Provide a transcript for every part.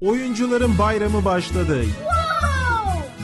Oyuncuların bayramı başladı.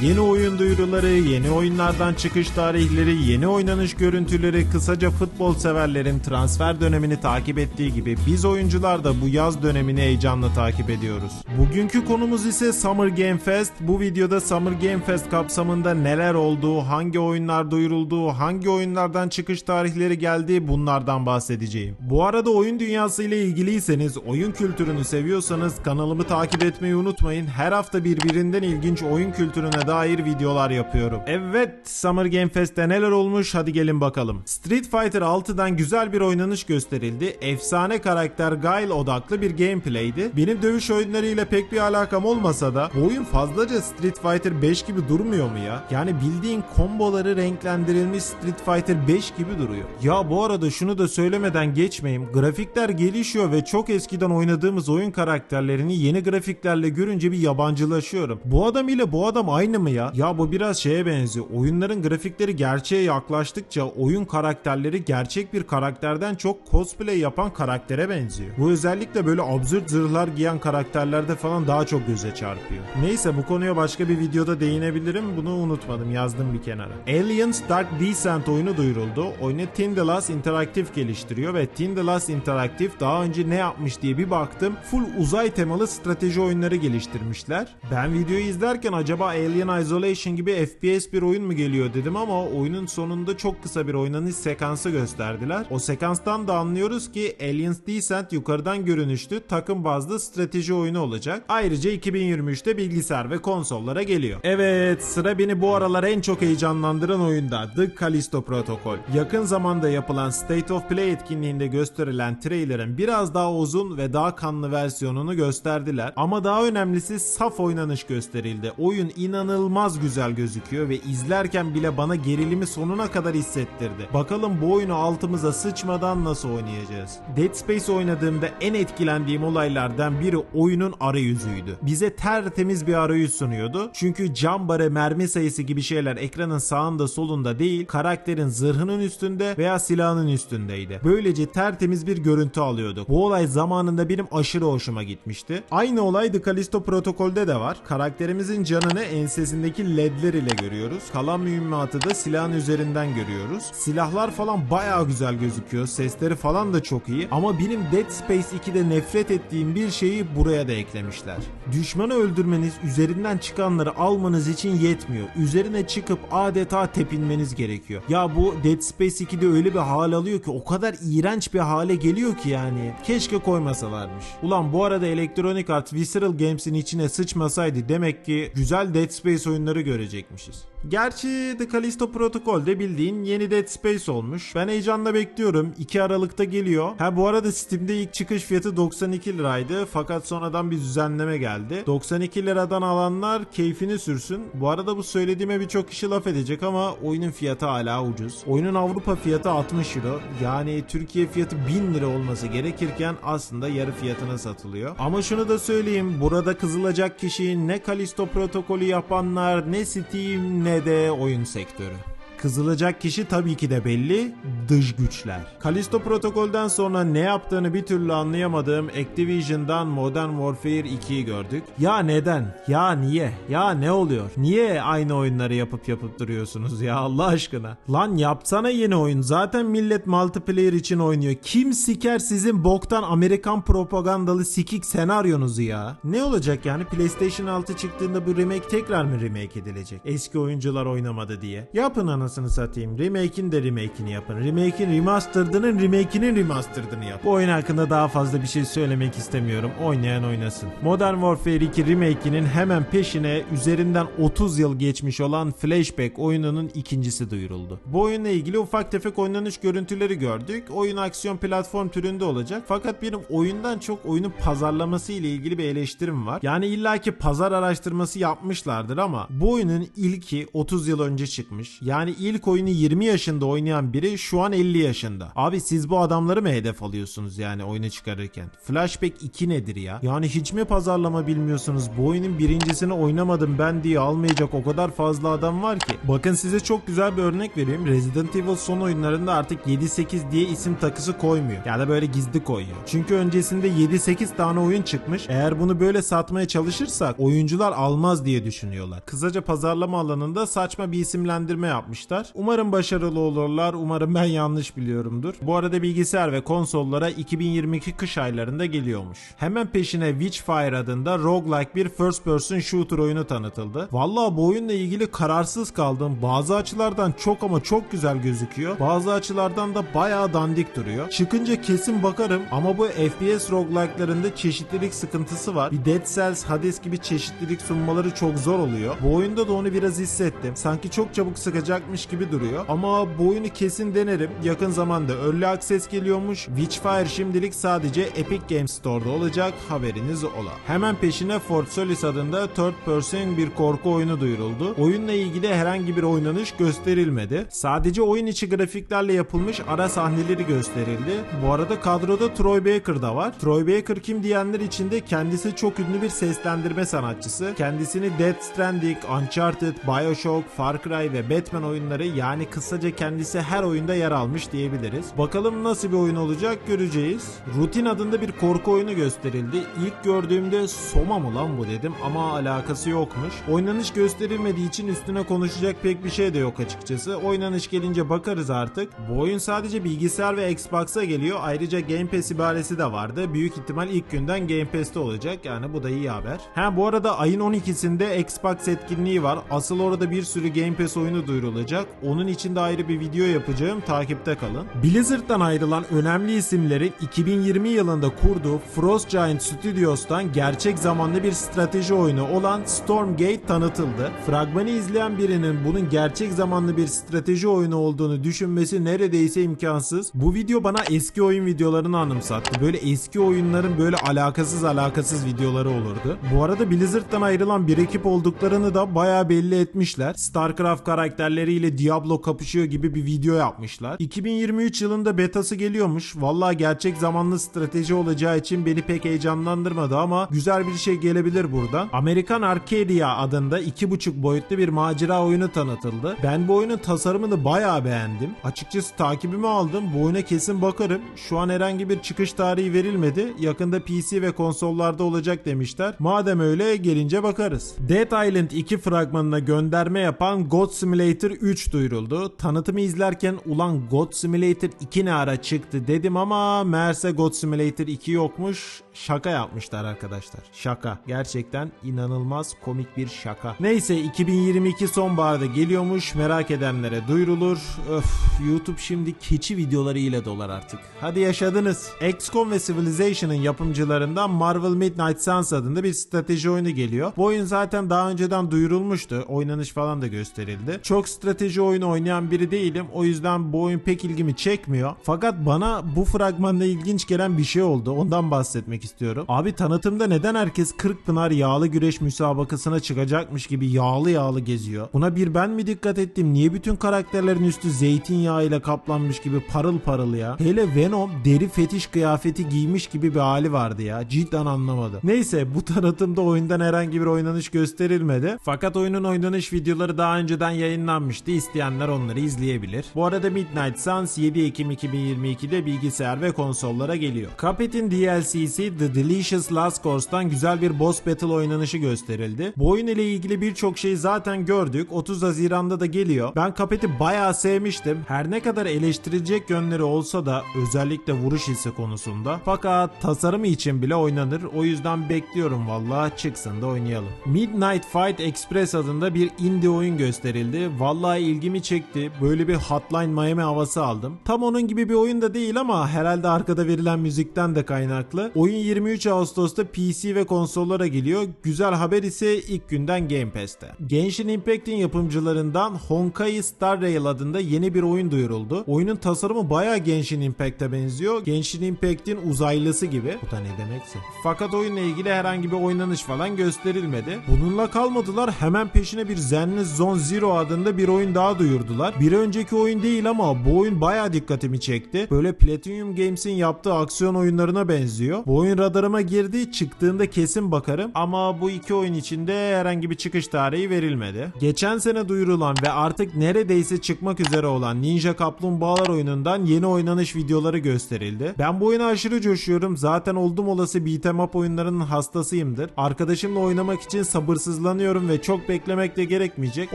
Yeni oyun duyuruları, yeni oyunlardan çıkış tarihleri, yeni oynanış görüntüleri, kısaca futbol severlerin transfer dönemini takip ettiği gibi biz oyuncular da bu yaz dönemini heyecanla takip ediyoruz. Bugünkü konumuz ise Summer Game Fest. Bu videoda Summer Game Fest kapsamında neler olduğu, hangi oyunlar duyurulduğu, hangi oyunlardan çıkış tarihleri geldiği bunlardan bahsedeceğim. Bu arada oyun dünyası ile ilgiliyseniz, oyun kültürünü seviyorsanız kanalımı takip etmeyi unutmayın. Her hafta birbirinden ilginç oyun kültürüne dair videolar yapıyorum. Evet, Summer Game Fest'te neler olmuş hadi gelin bakalım. Street Fighter 6'dan güzel bir oynanış gösterildi. Efsane karakter Guile odaklı bir gameplay'di. Benim dövüş oyunlarıyla pek bir alakam olmasa da bu oyun fazlaca Street Fighter 5 gibi durmuyor mu ya? Yani bildiğin komboları renklendirilmiş Street Fighter 5 gibi duruyor. Ya bu arada şunu da söylemeden geçmeyeyim. Grafikler gelişiyor ve çok eskiden oynadığımız oyun karakterlerini yeni grafiklerle görünce bir yabancılaşıyorum. Bu adam ile bu adam aynı mı ya? Ya bu biraz şeye benziyor. Oyunların grafikleri gerçeğe yaklaştıkça oyun karakterleri gerçek bir karakterden çok cosplay yapan karaktere benziyor. Bu özellikle böyle absürt zırhlar giyen karakterlerde falan daha çok göze çarpıyor. Neyse bu konuya başka bir videoda değinebilirim. Bunu unutmadım yazdım bir kenara. Aliens Dark Descent oyunu duyuruldu. Oyunu Tindalas Interactive geliştiriyor ve Tindalas Interactive daha önce ne yapmış diye bir baktım. Full uzay temalı strateji oyunları geliştirmişler. Ben videoyu izlerken acaba Alien Isolation gibi FPS bir oyun mu geliyor dedim ama oyunun sonunda çok kısa bir oynanış sekansı gösterdiler. O sekanstan da anlıyoruz ki Aliens Descent yukarıdan görünüşlü takım bazlı strateji oyunu olacak. Ayrıca 2023'te bilgisayar ve konsollara geliyor. Evet sıra beni bu aralar en çok heyecanlandıran oyunda The Callisto Protocol. Yakın zamanda yapılan State of Play etkinliğinde gösterilen trailerın biraz daha uzun ve daha kanlı versiyonunu gösterdiler. Ama daha önemlisi saf oynanış gösterildi. Oyun inanılmaz güzel gözüküyor ve izlerken bile bana gerilimi sonuna kadar hissettirdi. Bakalım bu oyunu altımıza sıçmadan nasıl oynayacağız? Dead Space oynadığımda en etkilendiğim olaylardan biri oyunun arayüzüydü. Bize tertemiz bir arayüz sunuyordu. Çünkü cam barı, mermi sayısı gibi şeyler ekranın sağında solunda değil, karakterin zırhının üstünde veya silahının üstündeydi. Böylece tertemiz bir görüntü alıyorduk. Bu olay zamanında benim aşırı hoşuma gitmişti. Aynı olay The Callisto Protokol'de de var. Karakterimizin canını ensesindeki ledler ile görüyoruz. Kalan mühimmatı da silahın üzerinden görüyoruz. Silahlar falan bayağı güzel gözüküyor. Sesleri falan da çok iyi. Ama benim Dead Space 2'de nefret ettiğim bir şeyi buraya da eklemişler. Düşmanı öldürmeniz, üzerinden çıkanları almanız için yetmiyor. Üzerine çıkıp adeta tepinmeniz gerekiyor. Ya bu Dead Space 2'de öyle bir hal alıyor ki o kadar iğrenç bir hale geliyor ki yani. Keşke koymasalarmış. Ulan bu arada Electronic Arts Visceral Games'in içine sıçmasaydı demek ki güzel Dead Space oyunları görecekmişiz. Gerçi The Callisto Protocol de bildiğin yeni Dead Space olmuş. Ben heyecanla bekliyorum. 2 Aralık'ta geliyor. Ha bu arada Steam'de ilk çıkış fiyatı 92 liraydı. Fakat sonradan bir düzenleme geldi. 92 liradan alanlar keyfini sürsün. Bu arada bu söylediğime birçok kişi laf edecek ama oyunun fiyatı hala ucuz. Oyunun Avrupa fiyatı 60 euro. Yani Türkiye fiyatı 1000 lira olması gerekirken aslında yarı fiyatına satılıyor. Ama şunu da söyleyeyim. Burada kızılacak kişi ne Callisto protokolü yapanlar ne Steam ne de oyun sektörü. Kızılacak kişi tabii ki de belli, dış güçler. Callisto protokolden sonra ne yaptığını bir türlü anlayamadığım Activision'dan Modern Warfare 2'yi gördük. Ya neden? Ya niye? Ya ne oluyor? Niye aynı oyunları yapıp yapıp duruyorsunuz ya Allah aşkına? Lan yapsana yeni oyun. Zaten millet multiplayer için oynuyor. Kim siker sizin boktan Amerikan propagandalı sikik senaryonuzu ya? Ne olacak yani PlayStation 6 çıktığında bu remake tekrar mı remake edilecek? Eski oyuncular oynamadı diye. Yapın anasını satayım. Remake'in de remake'ini yapın. Remake'in remastered'ının remake'inin remastered'ını yap. Bu oyun hakkında daha fazla bir şey söylemek istemiyorum. Oynayan oynasın. Modern Warfare 2 remake'inin hemen peşine üzerinden 30 yıl geçmiş olan Flashback oyununun ikincisi duyuruldu. Bu oyunla ilgili ufak tefek oynanış görüntüleri gördük. Oyun aksiyon platform türünde olacak. Fakat benim oyundan çok oyunun pazarlaması ile ilgili bir eleştirim var. Yani illaki pazar araştırması yapmışlardır ama bu oyunun ilki 30 yıl önce çıkmış. Yani ilk oyunu 20 yaşında oynayan biri şu an 50 yaşında. Abi siz bu adamları mı hedef alıyorsunuz yani oyunu çıkarırken? Flashback 2 nedir ya? Yani hiç mi pazarlama bilmiyorsunuz? Bu oyunun birincisini oynamadım ben diye almayacak o kadar fazla adam var ki. Bakın size çok güzel bir örnek vereyim. Resident Evil son oyunlarında artık 7-8 diye isim takısı koymuyor. Ya da böyle gizli koyuyor. Çünkü öncesinde 7-8 tane oyun çıkmış. Eğer bunu böyle satmaya çalışırsak oyuncular almaz diye düşünüyorlar. Kısaca pazarlama alanında saçma bir isimlendirme yapmışlar. Umarım başarılı olurlar. Umarım ben yanlış biliyorumdur. Bu arada bilgisayar ve konsollara 2022 kış aylarında geliyormuş. Hemen peşine Witchfire adında roguelike bir first person shooter oyunu tanıtıldı. Vallahi bu oyunla ilgili kararsız kaldım. Bazı açılardan çok ama çok güzel gözüküyor. Bazı açılardan da bayağı dandik duruyor. Çıkınca kesin bakarım ama bu FPS roguelike'larında çeşitlilik sıkıntısı var. Bir Dead Cells, Hades gibi çeşitlilik sunmaları çok zor oluyor. Bu oyunda da onu biraz hissettim. Sanki çok çabuk sıkacakmış gibi duruyor. Ama bu oyunu kesin denerim. Yakın zamanda Early Access geliyormuş. Witchfire şimdilik sadece Epic Games Store'da olacak. Haberiniz ola. Hemen peşine Fort Solis adında third person bir korku oyunu duyuruldu. Oyunla ilgili herhangi bir oynanış gösterilmedi. Sadece oyun içi grafiklerle yapılmış ara sahneleri gösterildi. Bu arada kadroda Troy Baker da var. Troy Baker kim diyenler için de kendisi çok ünlü bir seslendirme sanatçısı. Kendisini Death Stranding, Uncharted, Bioshock, Far Cry ve Batman oyunları yani kısaca kendisi her oyunda yer almış diyebiliriz. Bakalım nasıl bir oyun olacak göreceğiz. Rutin adında bir korku oyunu gösterildi. İlk gördüğümde Soma mı lan bu dedim ama alakası yokmuş. Oynanış gösterilmediği için üstüne konuşacak pek bir şey de yok açıkçası. Oynanış gelince bakarız artık. Bu oyun sadece bilgisayar ve Xbox'a geliyor. Ayrıca Game Pass ibaresi de vardı. Büyük ihtimal ilk günden Game Pass'te olacak. Yani bu da iyi haber. Ha bu arada ayın 12'sinde Xbox etkinliği var. Asıl orada bir sürü Game Pass oyunu duyurulacak. Onun için de ayrı bir video yapacağım. Takipte kalın. Blizzard'dan ayrılan önemli isimlerin 2020 yılında kurduğu Frost Giant Studios'tan gerçek zamanlı bir strateji oyunu olan Stormgate tanıtıldı. Fragmanı izleyen birinin bunun gerçek zamanlı bir strateji oyunu olduğunu düşünmesi neredeyse imkansız. Bu video bana eski oyun videolarını anımsattı. Böyle eski oyunların böyle alakasız alakasız videoları olurdu. Bu arada Blizzard'dan ayrılan bir ekip olduklarını da bayağı belli etmişler. StarCraft karakterleriyle Diablo kapışıyor gibi bir video yapmışlar. 2023 yılında betası geliyormuş. Vallahi gerçek zamanlı strateji olacağı için beni pek heyecanlandırmadı ama güzel bir şey gelebilir buradan. Amerikan Arcadia adında 2.5 boyutlu bir macera oyunu tanıtıldı. Ben bu oyunun tasarımını bayağı beğendim. Açıkçası takibimi aldım. Bu oyuna kesin bakarım. Şu an herhangi bir çıkış tarihi verilmedi. Yakında PC ve konsollarda olacak demişler. Madem öyle gelince bakarız. Dead Island 2 fragmanına gönderme yapan God Simulator 3 duyuruldu. Tanıtımı izlerken ulan God Simulator 2 ne ara çıktı dedim ama meğerse God Simulator 2 yokmuş. Şaka yapmışlar arkadaşlar. Şaka. Gerçekten inanılmaz komik bir şaka. Neyse 2022 sonbaharda geliyormuş. Merak edenlere duyurulur. Öf YouTube şimdi keçi videoları ile dolar artık. Hadi yaşadınız. XCOM ve Civilization'ın yapımcılarından Marvel Midnight Suns adında bir strateji oyunu geliyor. Bu oyun zaten daha önceden duyurulmuştu. Oynanış falan da gösterildi. Çok strateji oyunu oynayan biri değilim. O yüzden bu oyun pek ilgimi çekmiyor. Fakat bana bu fragmanda ilginç gelen bir şey oldu. Ondan bahsetmek istiyorum. Abi tanıtımda neden herkes Kırkpınar yağlı güreş müsabakasına çıkacakmış gibi yağlı yağlı geziyor? Buna bir ben mi dikkat ettim? Niye bütün karakterlerin üstü zeytinyağıyla kaplanmış gibi parıl parıl ya? Hele Venom deri fetiş kıyafeti giymiş gibi bir hali vardı ya. Cidden anlamadım. Neyse bu tanıtımda oyundan herhangi bir oynanış gösterilmedi. Fakat oyunun oynanış videoları daha önceden yayınlanmıştı. İsteyenler onları izleyebilir. Bu arada Midnight Suns 7 Ekim 2022'de bilgisayar ve konsollara geliyor. Cuphead'in DLC'si The Delicious Last Course'tan güzel bir boss battle oynanışı gösterildi. Bu oyun ile ilgili birçok şey zaten gördük. 30 Haziran'da da geliyor. Ben Cuphead'i bayağı sevmiştim. Her ne kadar eleştirilecek yönleri olsa da özellikle vuruş hissi konusunda. Fakat tasarımı için bile oynanır. O yüzden bekliyorum valla çıksın da oynayalım. Midnight Fight Express adında bir indie oyun gösterildi. Vallahi ilgimi çekti. Böyle bir Hotline Miami havası aldım. Tam onun gibi bir oyun da değil ama herhalde arkada verilen müzikten de kaynaklı. Oyun 23 Ağustos'ta PC ve konsollara geliyor. Güzel haber ise ilk günden Game Pass'te. Genshin Impact'in yapımcılarından Honkai Star Rail adında yeni bir oyun duyuruldu. Oyunun tasarımı bayağı Genshin Impact'e benziyor. Genshin Impact'in uzaylısı gibi. Bu da ne demekse. Fakat oyunla ilgili herhangi bir oynanış falan gösterilmedi. Bununla kalmadılar. Hemen peşine bir Zenless Zone Zero adında bir oyun daha duyurdular. Bir önceki oyun değil ama bu oyun bayağı dikkatimi çekti. Böyle Platinum Games'in yaptığı aksiyon oyunlarına benziyor. Bu oyun radarıma girdi. Çıktığında kesin bakarım. Ama bu iki oyun içinde herhangi bir çıkış tarihi verilmedi. Geçen sene duyurulan ve artık neredeyse çıkmak üzere olan Ninja Kaplumbağalar oyunundan yeni oynanış videoları gösterildi. Ben bu oyuna aşırı coşuyorum. Zaten oldum olası beat'em up oyunlarının hastasıyımdır. Arkadaşımla oynamak için sabırsızlanıyorum ve çok beklemek de gerekmeyecek.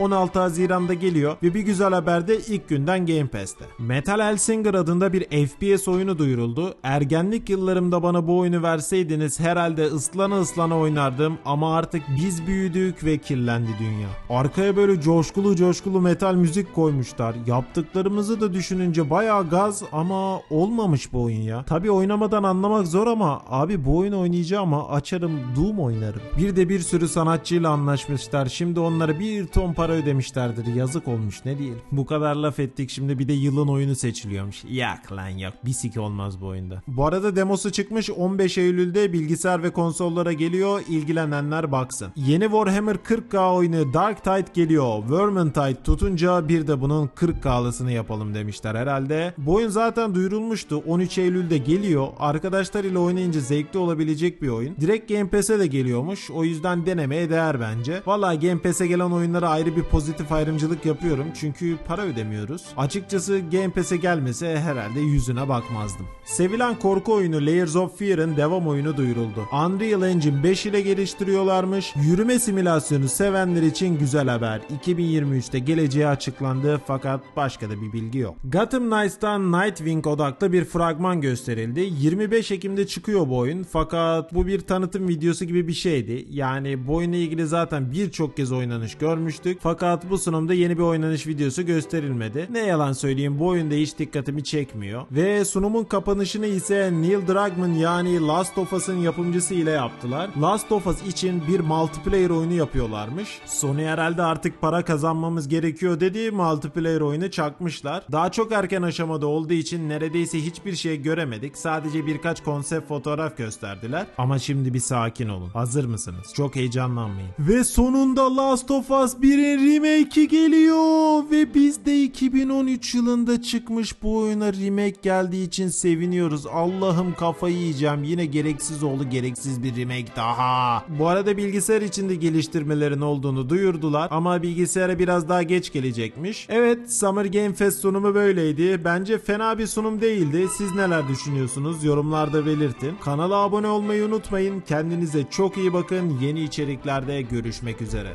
16 Haziran'da geliyor ve bir güzel haber de ilk günden Game Pass'te. Metal Hellsinger adında bir FPS oyunu duyuruldu. Ergenlik yıllarımda bana bu oyunu verseydiniz herhalde ıslana ıslana oynardım ama artık biz büyüdük ve kirlendi dünya. Arkaya böyle coşkulu coşkulu metal müzik koymuşlar. Yaptıklarımızı da düşününce bayağı gaz ama olmamış bu oyun ya. Tabi oynamadan anlamak zor ama abi bu oyunu oynayacağım ama açarım Doom oynarım. Bir de bir sürü sanatçıyla anlaşmışlar. Şimdi onlara bir ton para ödemişlerdir. Yazık olmuş ne diyelim. Bu kadar laf ettik şimdi bir de yılın oyunu seçiliyormuş. Yak lan yok. Bir sik olmaz bu oyunda. Bu arada demosu çıkmış 15 Eylül'de bilgisayar ve konsollara geliyor. İlgilenenler baksın. Yeni Warhammer 40k oyunu Dark Tide geliyor. Vermintide tutunca bir de bunun 40k'lısını yapalım demişler herhalde. Bu oyun zaten duyurulmuştu. 13 Eylül'de geliyor. Arkadaşlar ile oynayınca zevkli olabilecek bir oyun. Direkt Game Pass'e de geliyormuş. O yüzden denemeye değer bence. Valla Game Pass'e gelen oyunlara ayrı bir pozitif ayrımcılık yapıyorum. Çünkü para ödemiyoruz. Açıkçası Game Pass'e gelmese herhalde yüzüne bakmazdım. Sevilen korku oyunu Layers of Fear'ın devam oyunu duyuruldu. Unreal Engine 5 ile geliştiriyorlarmış. Yürüme simülasyonu sevenler için güzel haber. 2023'te geleceği açıklandı fakat başka da bir bilgi yok. Gotham Knights'tan Nightwing odaklı bir fragman gösterildi. 25 Ekim'de çıkıyor bu oyun fakat bu bir tanıtım videosu gibi bir şeydi. Yani bu oyunla ilgili zaten birçok kez oynanış görmüştük. Fakat bu sunumda yeni bir oynanış videosu gösterilmedi. Ne yalan söyleyeyim bu oyunda hiç dikkatimi çekmiyor. Ve sunumun kapanışını ise Neil Druckmann yani Last of Us'ın yapımcısı ile yaptılar. Last of Us için bir multiplayer oyunu yapıyorlarmış. Sony herhalde artık para kazanmamız gerekiyor dedi multiplayer oyunu çakmışlar. Daha çok erken aşamada olduğu için neredeyse hiçbir şey göremedik. Sadece birkaç konsept fotoğraf gösterdiler. Ama şimdi bir sakin olun. Hazır mısınız? Çok heyecanlanmayın. Ve sonunda Last of Us 1'in remake'i geliyor. Ve biz de 2013 yılında çıkmış bu oyuna remake geldiği için seviniyoruz. Allah'ım kafayı yiyeceğim. Yine gereksiz oldu gereksiz bir remake daha. Bu arada bilgisayar içinde geliştirmelerin olduğunu duyurdular. Ama bilgisayara biraz daha geç gelecekmiş. Evet Summer Game Fest sunumu böyleydi. Bence fena bir sunum değildi. Siz neler düşünüyorsunuz? Yorumlarda belirtin. Kanala abone olmayı unutmayın. Kendinize çok iyi bakın. Yeni içeriklerde görüşmek üzere.